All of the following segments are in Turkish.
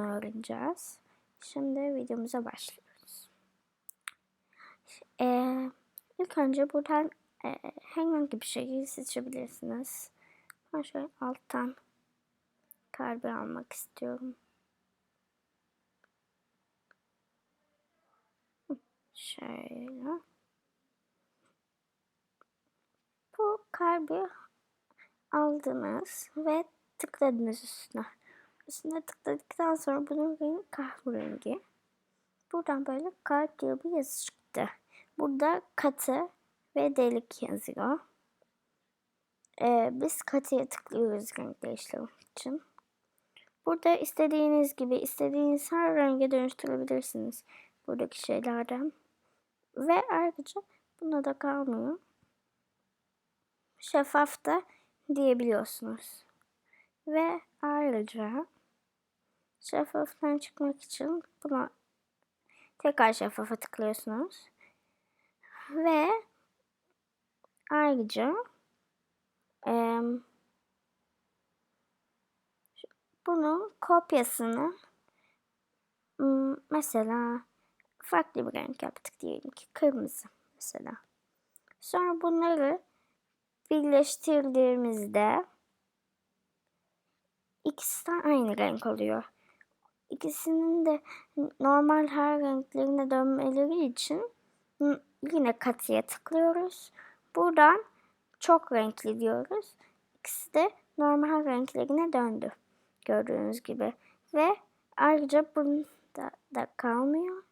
öğreneceğiz. Şimdi videomuza başlıyoruz. Ee, ilk önce buradan e, herhangi bir şeyi seçebilirsiniz. Ben şöyle alttan kalbi almak istiyorum. Şöyle. Bu kalbi aldınız ve tıkladınız üstüne. Üstüne tıkladıktan sonra bunun rengi kahverengi. Buradan böyle kalp diye bir yazı çıktı. Burada katı ve delik yazıyor. Ee, biz katıya tıklıyoruz renk değiştirmek için. Burada istediğiniz gibi istediğiniz her renge dönüştürebilirsiniz. Buradaki şeylerden. Ve ayrıca buna da kalmıyor. Şeffaf da diyebiliyorsunuz. Ve ayrıca şeffaftan çıkmak için buna tekrar şeffafa tıklıyorsunuz. Ve ayrıca em, bunun kopyasını mesela farklı bir renk yaptık diyelim ki kırmızı mesela. Sonra bunları birleştirdiğimizde ikisi de aynı renk oluyor. İkisinin de normal her renklerine dönmeleri için yine katıya tıklıyoruz. Buradan çok renkli diyoruz. İkisi de normal renklerine döndü. Gördüğünüz gibi. Ve ayrıca bunda da kalmıyor.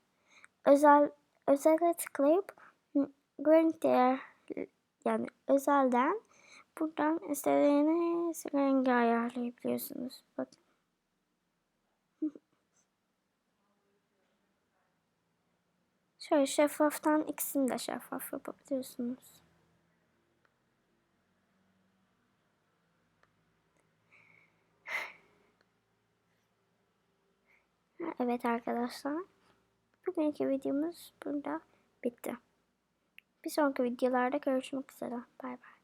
Özel özele tıklayıp renk değer yani özelden buradan istediğiniz rengi ayarlayabiliyorsunuz. Bakın. Şöyle şeffaftan ikisini de şeffaf yapabiliyorsunuz. Evet arkadaşlar. Bugünkü videomuz burada bitti. Bir sonraki videolarda görüşmek üzere. Bay bay.